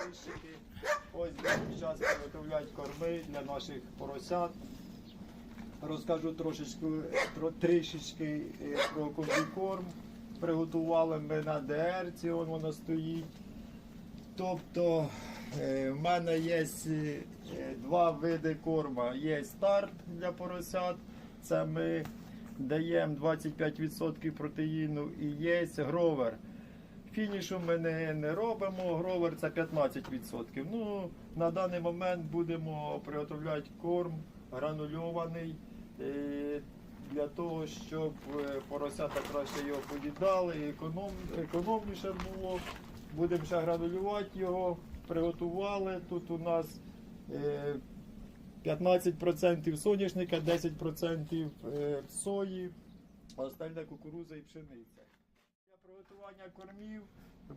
підписчики. Ось зараз виготовляти корми для наших поросят. Розкажу трошечки, тро- трішечки е, про комбікорм. Приготували ми на ДРці, он воно стоїть. Тобто е, в мене є е, два види корма. Є старт для поросят, це ми даємо 25% протеїну і є гровер. Фінішу ми не, не робимо, гровер це 15%. Ну, на даний момент будемо приготовляти корм гранульований е, для того, щоб е, поросята краще його поїдали економ, економніше було. Будемо ще гранулювати його, приготували. Тут у нас е, 15% соняшника, 10% е, сої, остальне кукуруза і пшениця. Приготування кормів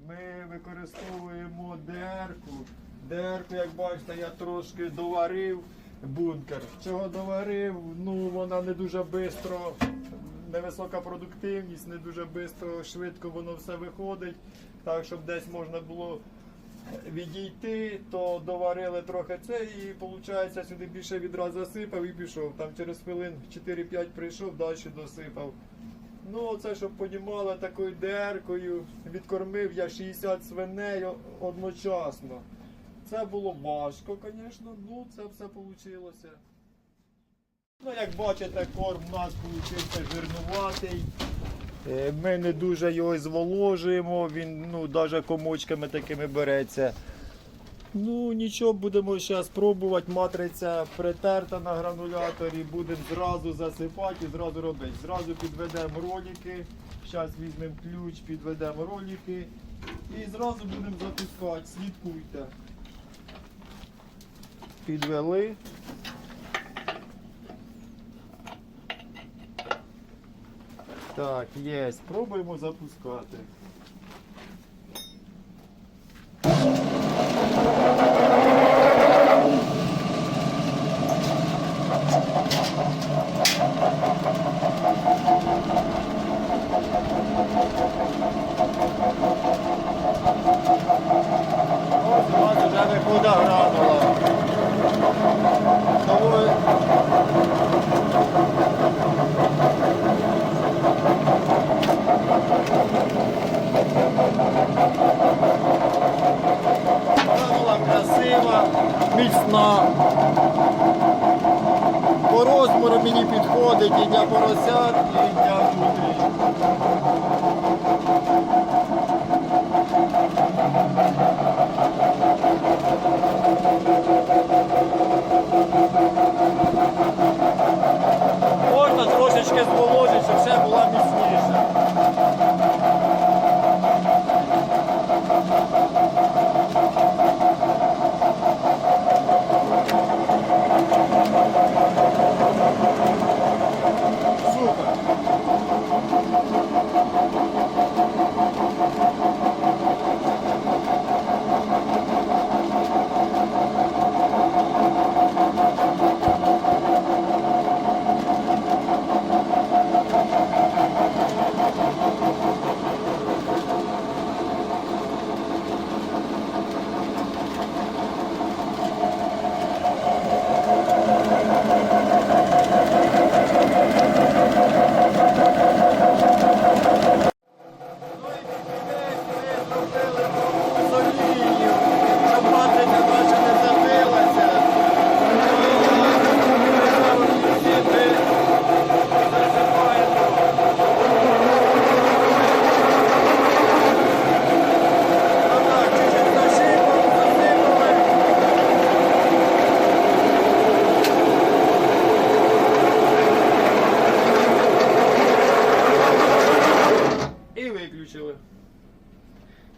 ми використовуємо ДР-ку. ДР-ку, як бачите, я трошки доварив бункер. Чого доварив? Ну, вона не дуже швидко, невисока продуктивність, не дуже швидко, швидко воно все виходить. Так, щоб десь можна було відійти, то доварили трохи це і виходить сюди більше відра засипав і пішов. Там через хвилин 4-5 прийшов, далі досипав. Ну, це щоб понімали такою деркою, відкормив я 60 свиней одночасно. Це було важко, звісно, ну це все вийшло. Ну, як бачите, корм у нас вийшов жирнуватий. Е, Ми не дуже його зволожуємо, він ну, навіть комочками такими береться. Ну нічого, будемо зараз пробувати. Матриця притерта на грануляторі, будемо зразу засипати і зразу робити. Зразу підведемо ролики. Зараз візьмемо ключ, підведемо ролики і зразу будемо запускати. Слідкуйте. Підвели. Так, є. Спробуємо запускати. Ось у виходить гранула. Доволі, Гранула красива, міцна. По розміру мені підходить і для поросят, і для внутрі. Можна трошечки зволожити, щоб ще була міцніша. Супер. Ну і кінець ми зробили з олією, щоб матриця наша не забилася. Ми засипаємо. Отак, чуть-чуть засипали, засипали. І виключили.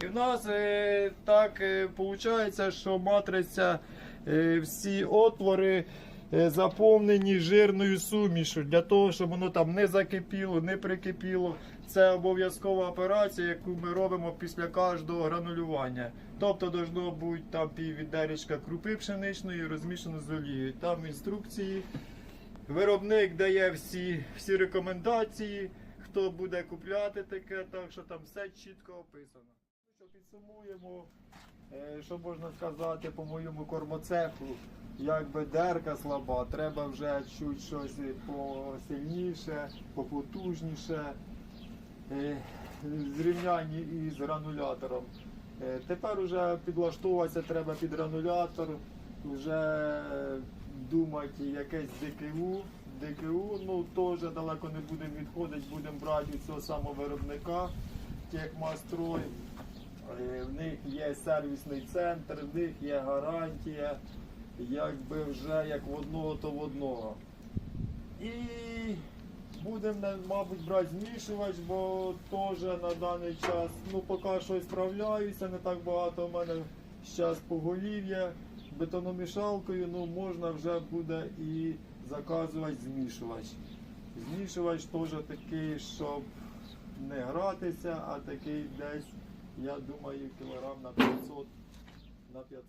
І в нас е, так виходить, що матриця е, всі отвори е, заповнені жирною сумішю для того, щоб воно там не закипіло, не прикипіло. Це обов'язкова операція, яку ми робимо після кожного гранулювання. Тобто должно бути там піввідеречка крупи пшеничної розмішано з олією. Там інструкції. Виробник дає всі, всі рекомендації, хто буде купляти таке, так що там все чітко описано. Підсумуємо, Е, Що можна сказати по моєму кормоцеху? Якби дерка слаба, треба вже чуть щось посильніше, попотужніше. Е, зрівнянні із гранулятором. Е, Тепер вже підлаштовуватися треба під гранулятор, вже думати якесь ДКУ. ДКУ, ну теж далеко не будемо відходити, будемо брати від цього самого виробника Техмастрой. Е, В них є сервісний центр, в них є гарантія, якби вже як в одного, то в одного. І будемо, мабуть, брати змішувач, бо теж на даний час, ну поки що справляюся, не так багато в мене зараз поголів'я. Бетономішалкою, ну можна вже буде і заказувати змішувач. Змішувач теж такий, щоб не гратися, а такий десь, я думаю, кілограм на 500. На 500.